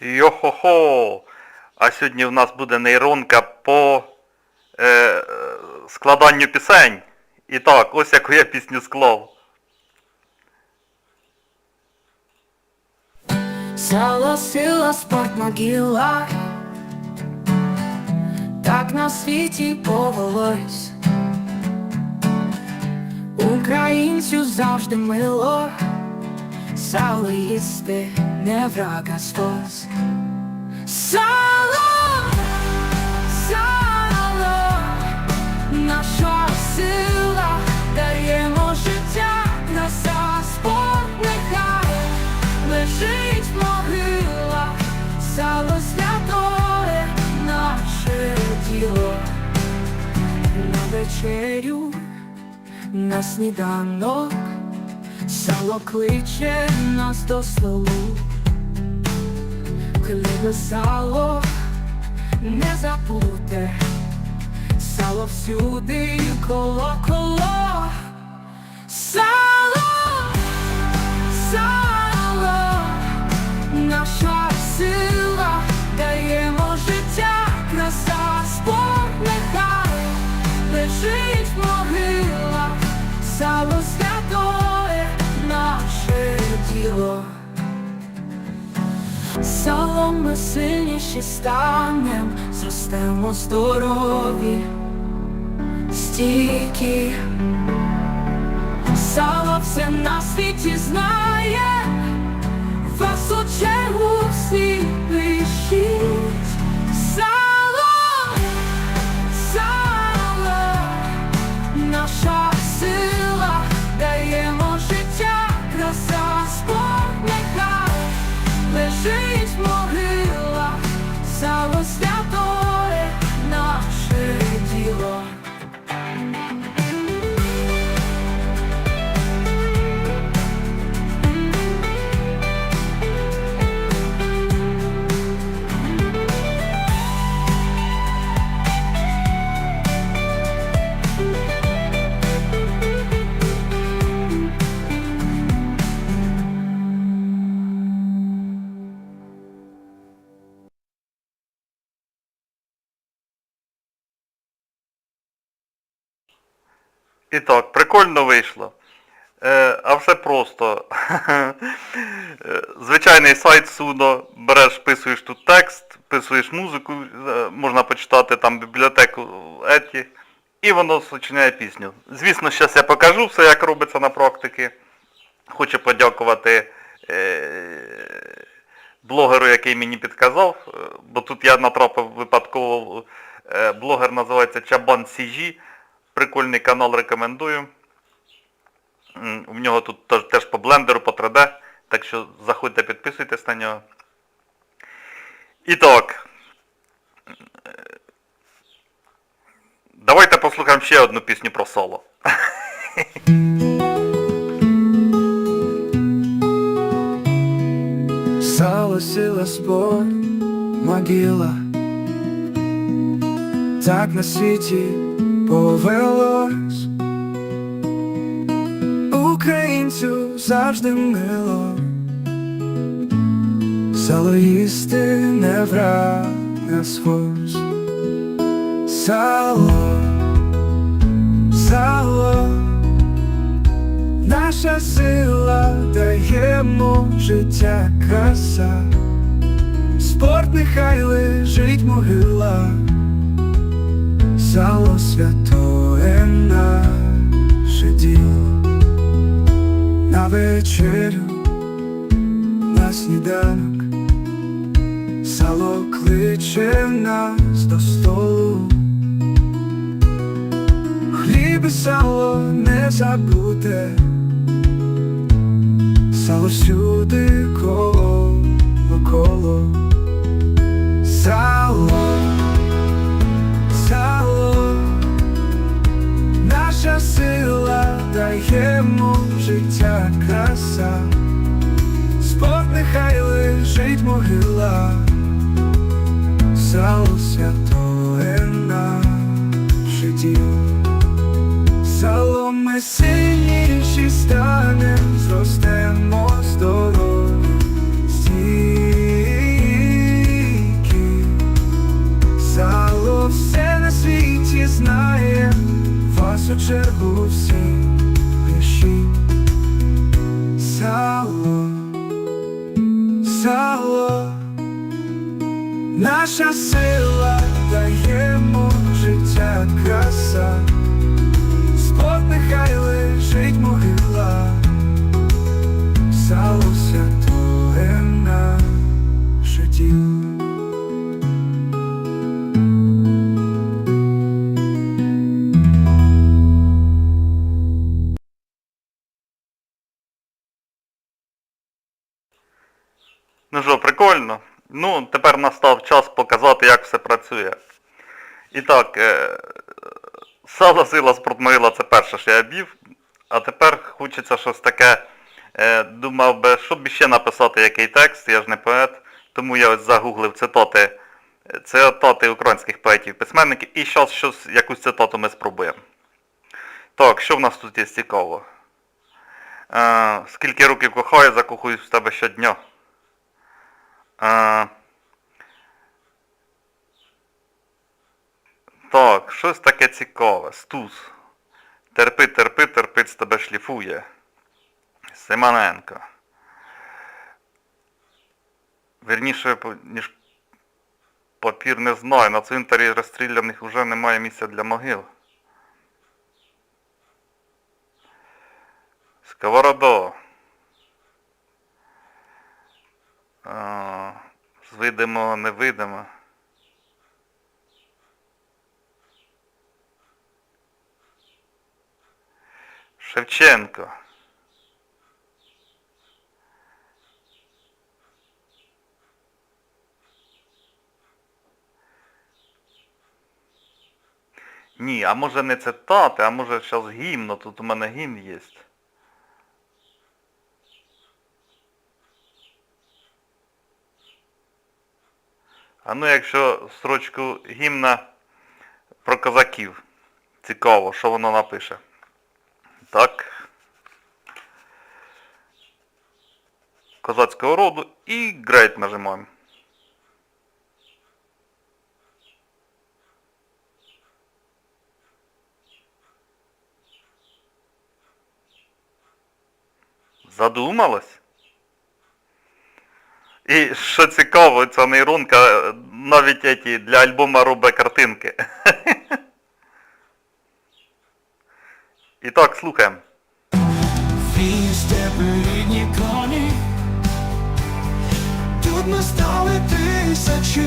Йо-хо-хо! А сьогодні в нас буде нейронка по е, складанню пісень. І так, ось яку я пісню склав. Сало, сила, спорт, могила Так на світі повелось Українцю завжди мило Сало їсти не врага спос Сало, сало, наша сила даємо життя, краса, спорт нехай. Лежить могила, сало святое наше діло. На вечерю, на сніданок, сало кличе нас до столу. Хлібе сало, не забудьте, сало всюди коло коло. Сало, сало, наша сила, даємо життя, краса, спорт нехай лежить Салом ми сильніші станем, зростемо здорові, стійкі. Сало все на світі знає, вас у чергу І так, прикольно вийшло. Е, а все просто. Звичайний сайт Sudo, береш, вписуєш тут текст, вписуєш музику, е, можна почитати там бібліотеку Еті, і воно сочиняє пісню. Звісно, зараз я покажу все, як робиться на практиці. Хочу подякувати е, блогеру, який мені підказав, е, бо тут я натрапив випадково, блогер називається Чабан Сіжі. Прикольний канал рекомендую. У нього тут теж, по блендеру, по 3D, так що заходьте, підписуйтесь на нього. І так. Давайте послухаємо ще одну пісню про соло. Сало, сила, спор, могила Так на світі повелось. Українцю завжди мило. Сало їсти не врага свось Сало, сало. Наша сила даємо життя краса, спорт нехай лежить могила, сало святое наше діло, на вечерю, на сніданок, сало кличе нас до столу. Хліб і сало не забуде, сало всюди коло коло. Сало, даємо життя краса, спорт нехай лежить могила, сало святое наш дім, сало ми сильніші станем, зростемо здоров стійки, сало все на світі знає. Вас у чергу всі село, наша сила даємо життя краса, спот нехай лежить могила, Ну що, прикольно. Ну, тепер настав час показати, як все працює. І так, е, сало сила спортмогила це перше, що я бів. А тепер хочеться щось таке. Е, думав би, щоб ще написати який текст, я ж не поет. Тому я ось загуглив цитати, цитати українських поетів, письменників. І зараз щось, якусь цитату ми спробуємо. Так, що в нас тут є цікаво? Е, скільки років кохаю, закохуюсь в тебе щодня. А, так, щось таке цікаве. Стус. Терпи, терпи, терпить з тебе шліфує. Симоненко. Вірніше, ніж папір не знаю. На цвинтарі розстріляних вже немає місця для могил. Сковорода. А, з видимо, невидимо. Шевченко. Ні, а може не цитати, а може зараз гімно, тут у мене гімн є. А ну якщо строчку гімна про козаків. Цікаво, що воно напише. Так. Козацького роду і грейт нажимаємо. Задумалась? І що цікаво, ця нейронка навіть еті, для альбома робить картинки. І так, слухаємо. Тут ми тисячі,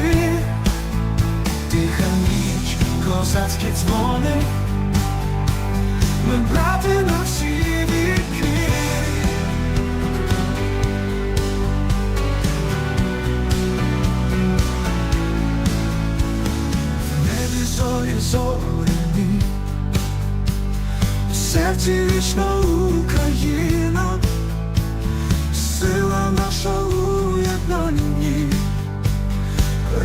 тиха ніч, козацькі дзвони, ми брати на всі серці вічна Україна, сила наша у єднанні,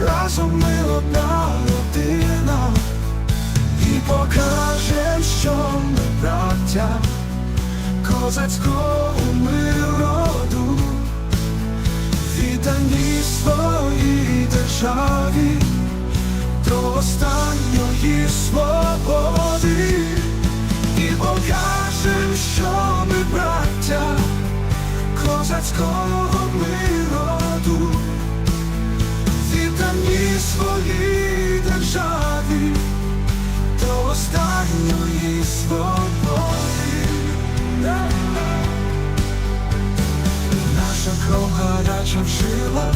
разом ми одна родина, і покажем, що ми браття козацького ми роду, віддані своїй державі до останньої свободи козацького ми роду, віддані своїй державі до останньої свободи. Наша кров гаряча в жилах.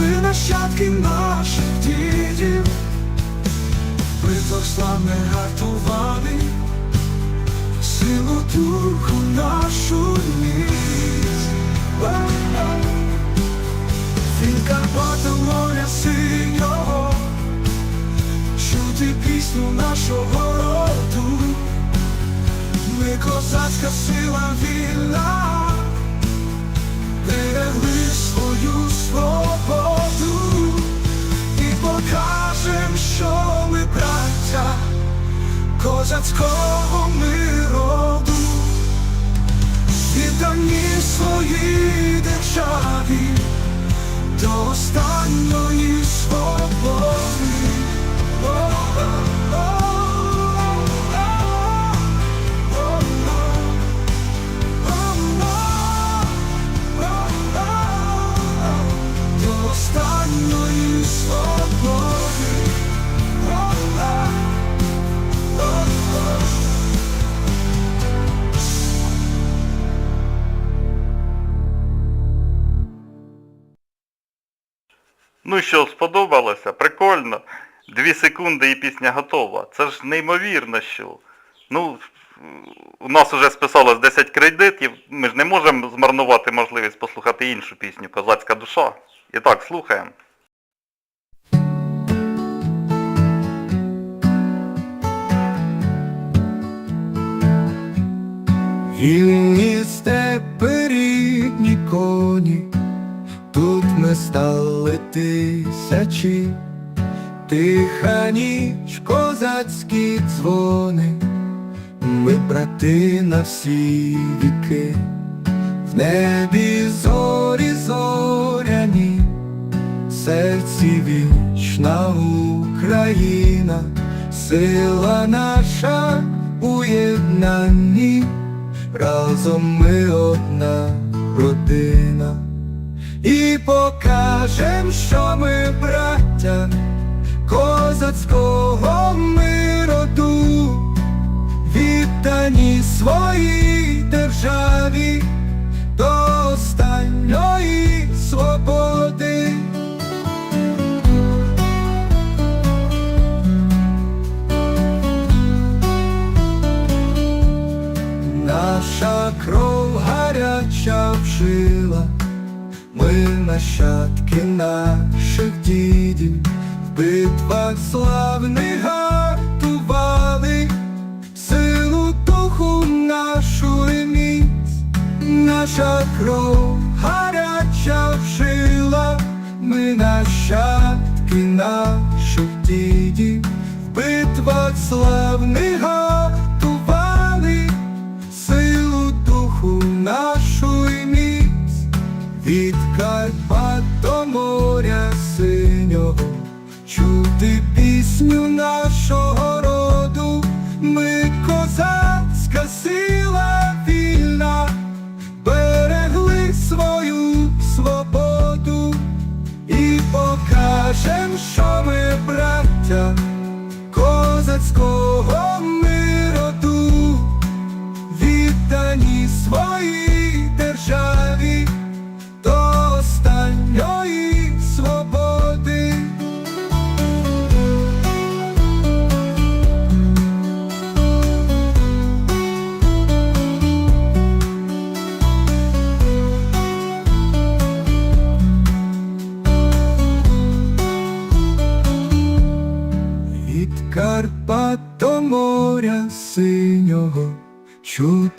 Ми нащадки наших дідів, битвах славних гартували, силу духу чути пісню нашого роду, ми козацька сила вільна. Берегли свою свободу. І покажем, що ми браття козацького ми роду, віддані своїй державі до останньої свободи. Ну що, сподобалося? Прикольно. Дві секунди і пісня готова. Це ж неймовірно що. Ну, у нас вже списалось 10 кредитів, ми ж не можемо змарнувати можливість послухати іншу пісню Козацька душа. І так, слухаємо. Вільні степи рідні коні, тут ми стали тисячі, тиха ніч, козацькі дзвони, ми брати на всі віки, в небі зорі зоряні, серці вічна Україна, сила наша у єднанні. Разом ми одна родина. І покажем, що ми браття козацького ми роду, віддані своїй державі до останньої свободи. Наша кров гаряча вжила, ми нащадки в славних гартували, силу духу нашу міць, наша кров гаряча вжила, ми нащадки наших дідів, в битвах славних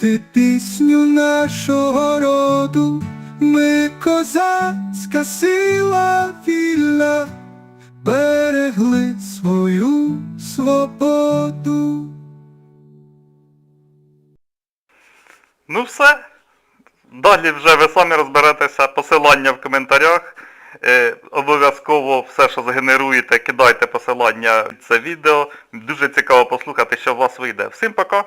чути пісню нашого роду, ми козацька сила вільна, берегли свою свободу. Ну все. Далі вже ви самі розберетеся, посилання в коментарях. Е, обов'язково все, що згенеруєте, кидайте посилання в це відео. Дуже цікаво послухати, що у вас вийде. Всім пока!